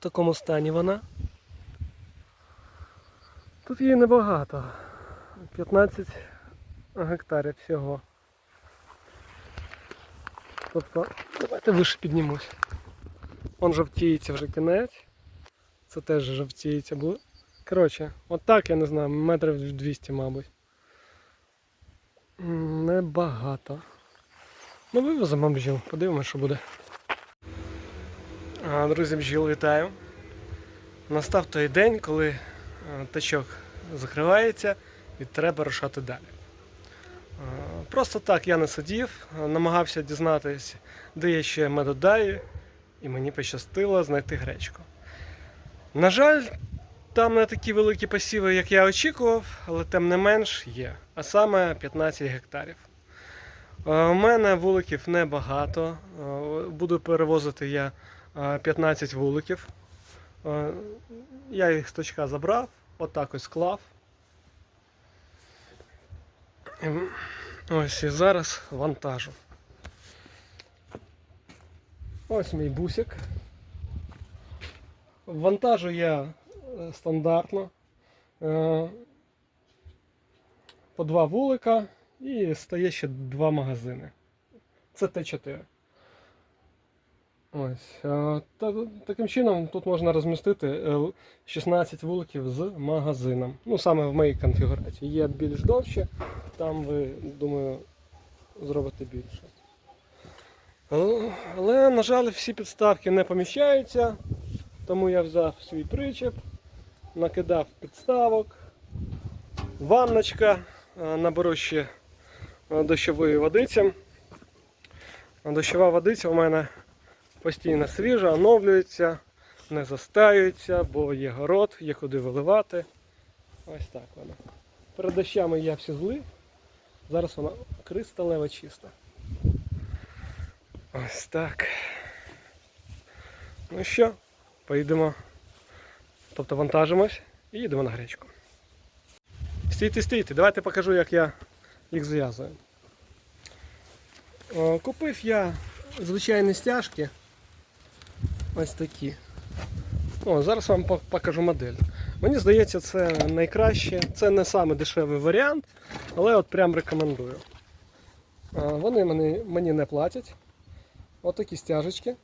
в такому стані вона. Тут її небагато. 15 гектарів всього. Тобто, давайте вище піднімусь. Он жовтіється вже кінець. Це теж жовтіється. Бу- Коротше, от так я не знаю, метрів 200, мабуть. Небагато. Ну вивеземо бджіл, подивимося, що буде. Друзі, бджіл, вітаю. Настав той день, коли е, тачок закривається і треба рушати далі. Е, Просто так я не сидів, е, намагався дізнатися, де є ще медодаї, і мені пощастило знайти гречку. На жаль, там не такі великі посіви, як я очікував, але тим не менш є. А саме 15 гектарів. У мене вуликів небагато. Буду перевозити я 15 вуликів. Е, Я їх з точка забрав, отак ось склав. Ем, Ось і зараз вантажу. Ось мій бусик. Вантажу я е, стандартно. Е, По два вулика і стає ще два магазини. Це Т4. Ось. е, Та, таким чином тут можна розмістити е, 16 вуликів з магазином. Ну, саме в моїй конфігурації. Є більш довші, там ви, думаю, зробите більше. Але, але, на жаль, всі підставки не поміщаються, тому я взяв свій причеп, накидав підставок, ванночка, е, наберу ще е, дощової водиці. Дощова водиця у мене постійно свіжа, оновлюється, не застаюється, бо є город, є куди виливати. Ось так вона. Перед дощами я всі злив. Зараз вона кристалево чиста. Ось так. Ну що, поїдемо, тобто вантажимось і їдемо на гречку. Стійте, стійте, давайте покажу, як я їх зв'язую. Купив я звичайні стяжки. Ось такі. О, зараз вам покажу модель. Мені здається, це найкраще. Це не саме дешевий варіант, але от прям рекомендую. Вони мені, мені не платять. От такі стяжечки.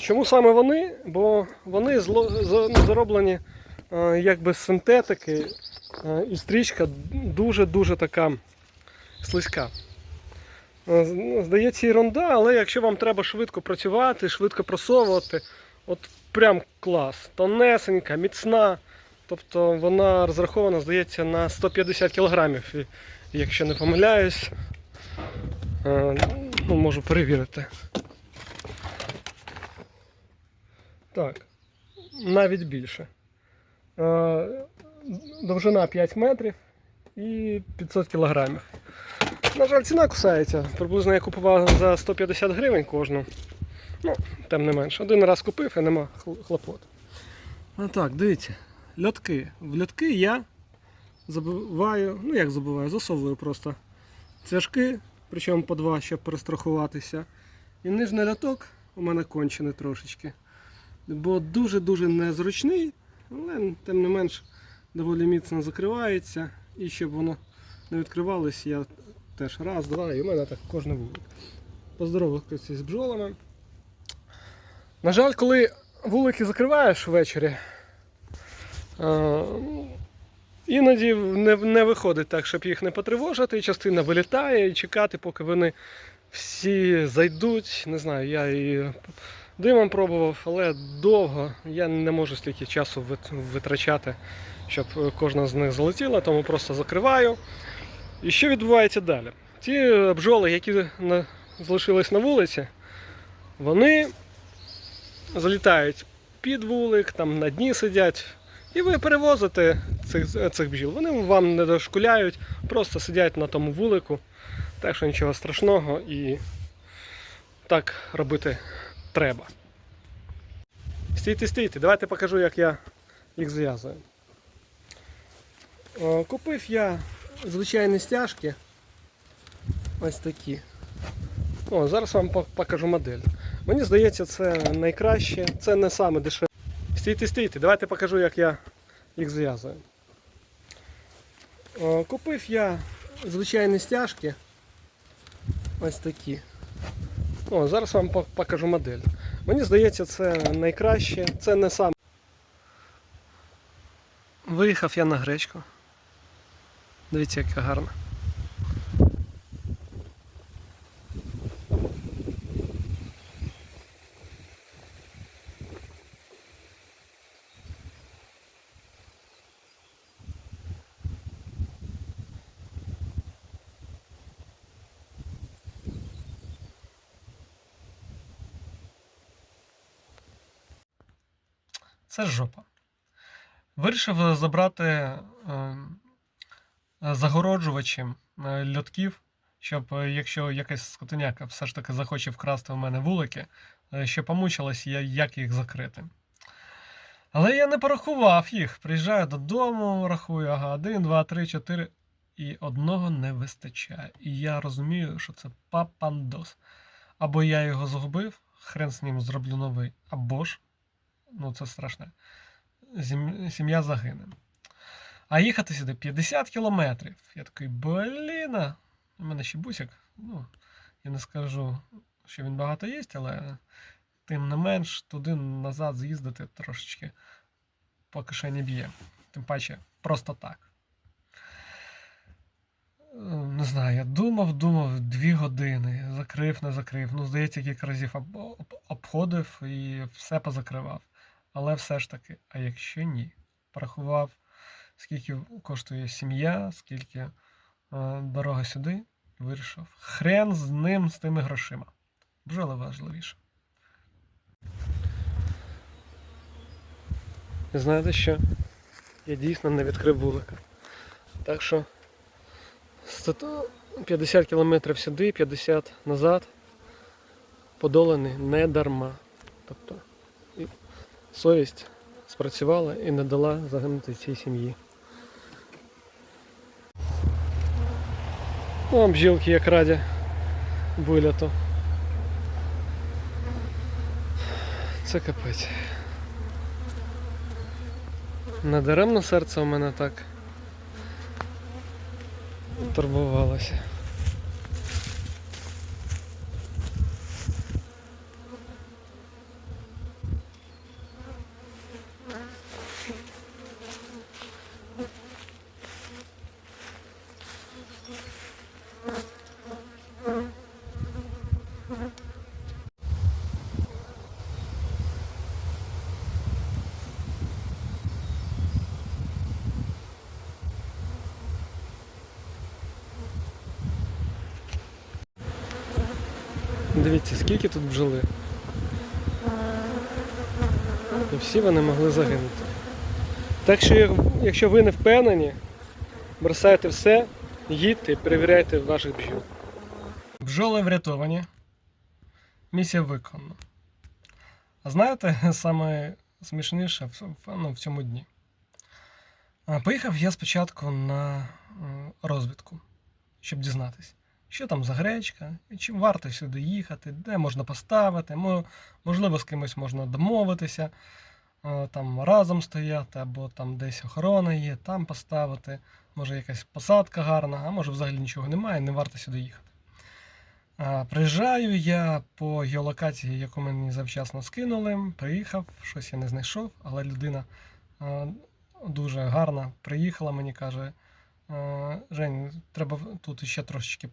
Чому саме вони? Бо вони ну, зроблені а, якби з синтетики, і стрічка дуже-дуже така слизька. Е, ну, Здається, ерунда, але якщо вам треба швидко працювати, швидко просовувати, от прям клас. Тонесенька, міцна. Тобто вона розрахована, здається, на 150 кг, якщо не помиляюсь. Е, Ну, можу перевірити. Так, навіть більше. Е, Довжина 5 метрів і 500 кілограмів. На жаль, ціна кусається. Приблизно я купував за 150 гривень кожну. Ну, тим не менше. Один раз купив і нема хл- хлопот. А так, дивіться. Льотки. В льотки я забиваю, ну як забиваю, засовую просто цвяшки, причому по два, щоб перестрахуватися. І нижній льоток у мене кончений трошечки. Бо дуже-дуже незручний, але тим не менш доволі міцно закривається. І щоб воно не відкривалось, я теж раз, два, і в мене так кожен вулик. Поздоровався з бджолами. На жаль, коли вулики закриваєш ввечері, е, іноді не, не виходить так, щоб їх не потривожити, і частина вилітає і чекати, поки вони всі зайдуть. Не знаю, я і димом пробував, але довго я не можу стільки часу витрачати, щоб кожна з них залетіла, тому просто закриваю. І що відбувається далі? Ті бджоли, які залишились на вулиці, вони залітають під вулик, там на дні сидять. І ви перевозите цих, цих бджіл. Вони вам не дошкуляють, просто сидять на тому вулику. Так що нічого страшного і так робити треба. Стійте, стійте, давайте покажу, як я їх зв'язую. Купив я звичайні стяжки. Ось такі. О, зараз вам покажу модель. Мені здається, це найкраще, це не саме дешеве. Стійте, стійте, давайте покажу, як я їх зв'язую. Купив я звичайні стяжки. Ось такі. О, зараз вам покажу модель. Мені здається, це найкраще, це не саме. Виїхав я на гречку. Дивіться, яка гарна. Це жопа. Вирішив забрати е, е, льотків, щоб е, якщо якась скотиняка все ж таки захоче вкрасти у мене вулики, е, що помучилась я, як їх закрити. Але я не порахував їх. Приїжджаю додому, рахую, ага, 1, 2, 3, 4. І одного не вистачає. І я розумію, що це папандос. Або я його загубив, хрен з ним зроблю новий, або ж, ну це страшне, сім'я загине. А їхати сюди 50 кілометрів. Я такий, блін. У мене ще бусик. Ну, я не скажу, що він багато їсть, але тим не менш туди назад з'їздити трошечки по кишені б'є. Тим паче, просто так. Е, Не знаю, я думав, думав дві години, закрив, не закрив. Ну, здається, кілька разів об- об- обходив і все позакривав. Але все ж таки, а якщо ні, порахував, скільки коштує сім'я, скільки е, дорога сюди, вирішив. Хрен з ним, з тими грошима. Бджоли важливіше. Знаєте що? Я дійсно не відкрив вулика. Так що 100 50 кілометрів сюди, 50 назад подоланий не дарма. Тобто совість спрацювала і не дала загинути цій сім'ї. О, бджілки як раді виляту. Це капець. Надаремно серце у мене так турбувалося. Дивіться, скільки тут бджоли. І всі вони могли загинути. Так що, якщо ви не впевнені, бросайте все, їдьте і перевіряйте ваших бджіл. Бджоли врятовані. Місія виконана. А знаєте, саме смішніше ну, в цьому дні. Поїхав я спочатку на е, розвідку, щоб дізнатися, що там за гречка, чи варто сюди їхати, де можна поставити, можливо, з кимось можна домовитися, е, там разом стояти, або там десь охорона є, там поставити, може якась посадка гарна, а може взагалі нічого немає, не варто сюди їхати. Приїжджаю я по геолокації, яку мені завчасно скинули. Приїхав, щось я не знайшов, але людина дуже гарна приїхала, мені каже. «Е, Жень, треба тут ще трошечки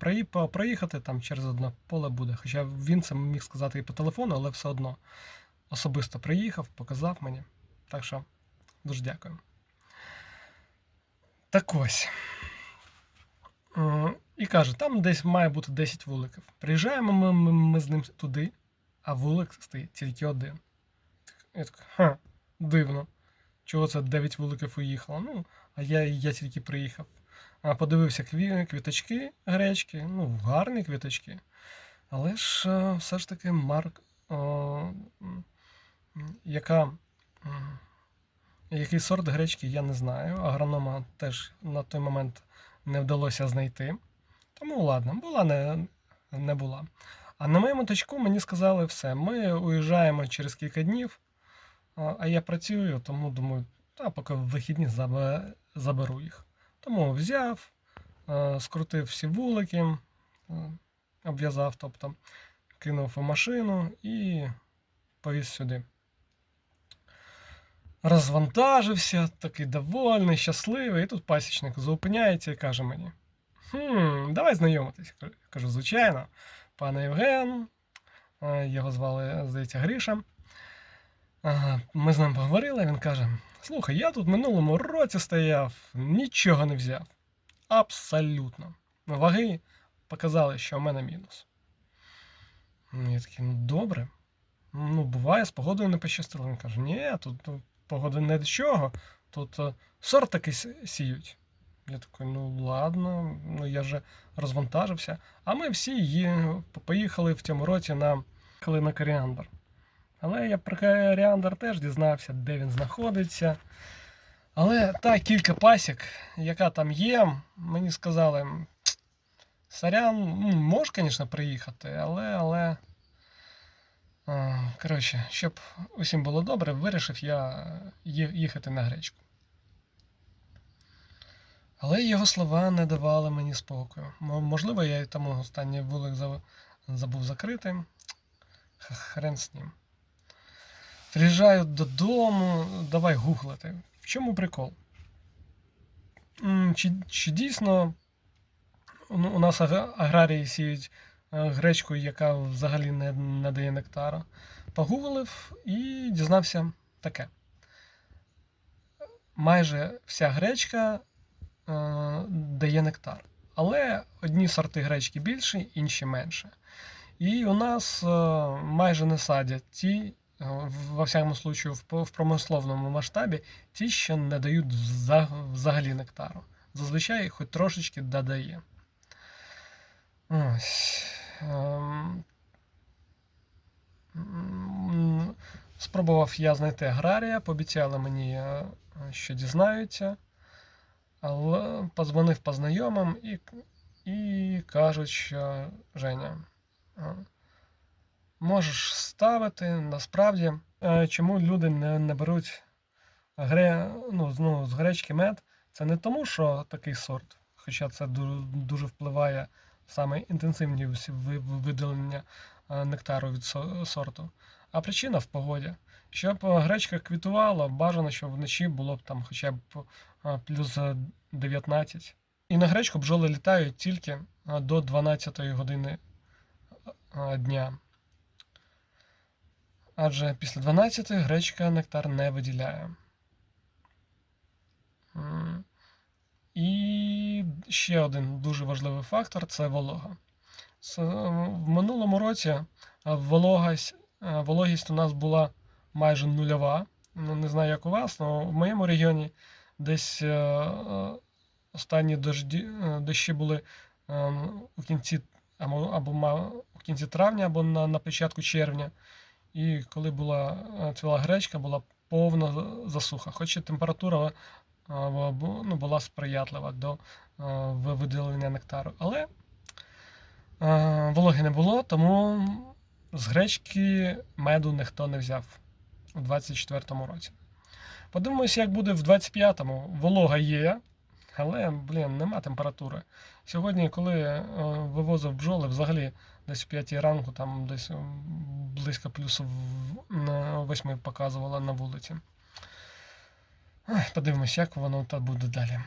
проїхати, там через одне поле буде. Хоча він це міг сказати і по телефону, але все одно особисто приїхав, показав мені. Так що дуже дякую. Так ось. Е, І каже, там десь має бути 10 вуликів. Приїжджаємо ми, ми, ми з ним туди, а вулик стоїть тільки один. Я так, ха, дивно. Чого це 9 вуликів уїхало? Ну, а я, я тільки приїхав. А подивився кві, квіточки гречки, ну, гарні квіточки. Але ж е, все ж таки марк, о, яка, який сорт гречки, я не знаю. Агронома теж на той момент не вдалося знайти. Тому ладно, була не, не була. А на моєму точку мені сказали все, ми уїжджаємо через кілька днів, а я працюю, тому думаю, та поки в вихідні заберу їх. Тому взяв, скрутив всі вулики, обв'язав, тобто кинув у машину і повіз сюди. Розвантажився, такий довольний, щасливий, і тут пасічник зупиняється і каже мені: Хм, давай знайомитись. Кажу, звичайно, пане Євген, е, його звали, здається, Гріша. Ми з ним поговорили, він каже: Слухай, я тут минулому році стояв, нічого не взяв. Абсолютно. Ваги показали, що в мене мінус. Ну, Я такий, ну добре. Ну, буває, з погодою не пощастило. Він каже, ні, тут погода не до чого. Тут сорт таки сіють. Я такий, ну ладно, ну я вже розвантажився. А ми всі поїхали в цьому році на, на коріандр. Але я про коріандр теж дізнався, де він знаходиться. Але та кілька пасік, яка там є, мені сказали, сорян, можеш, звісно, приїхати, але, але. Коротше, щоб усім було добре, вирішив я їхати на гречку. Але його слова не давали мені спокою. Можливо, я тому останній вулик забув закрити. Хрен з ним. Приїжджаю додому, давай гуглити. В чому прикол? Чи, чи дійсно ну, у нас аграрії сіють е, гречку, яка взагалі не надає нектару? Погуглив і дізнався таке. Майже вся гречка е, дає нектар. Але одні сорти гречки більші, інші менше. І у нас е, майже не садять ті, во всякому случаю, в, промисловному масштабі, ті, що не дають вза- взагалі нектару. Зазвичай хоч трошечки додає. Ось. Ем, Спробував я знайти аграрія, пообіцяли мені, е, що дізнаються. Але позвонив по знайомим і, і кажуть, що Женя, е, можеш ставити. Насправді, е, чому люди не, не беруть гре, ну, ну, з гречки мед, це не тому, що такий сорт, хоча це дуже впливає саме інтенсивність ви- видалення е, нектару від сорту, а причина в погоді. Щоб е, гречка квітувала, бажано, щоб вночі було б там хоча б е, плюс е, 19. І на гречку бджоли літають тільки до 12 години дня. Адже після 12 гречка нектар не виділяє. І ще один дуже важливий фактор це волога. В минулому році е, вологість, е, вологість у нас була майже нульова. Ну, не знаю, як у вас, але в моєму регіоні десь е, е, останні дожді, е, дощі були е, у кінці або, або у кінці травня, або на, на початку червня. І коли була е, цвіла гречка, була повна засуха. Хоч і температура е, ну, була сприятлива до виділення нектару. Але вологи не було, тому з гречки меду ніхто не взяв у 24-му році. Подивимося, як буде в 25-му. Волога є, але, блін, нема температури. Сьогодні, коли е, вивозив бджоли, взагалі десь о 5 ранку, там десь близько плюс 8 показувала на вулиці. Подивимось, як воно та буде далі.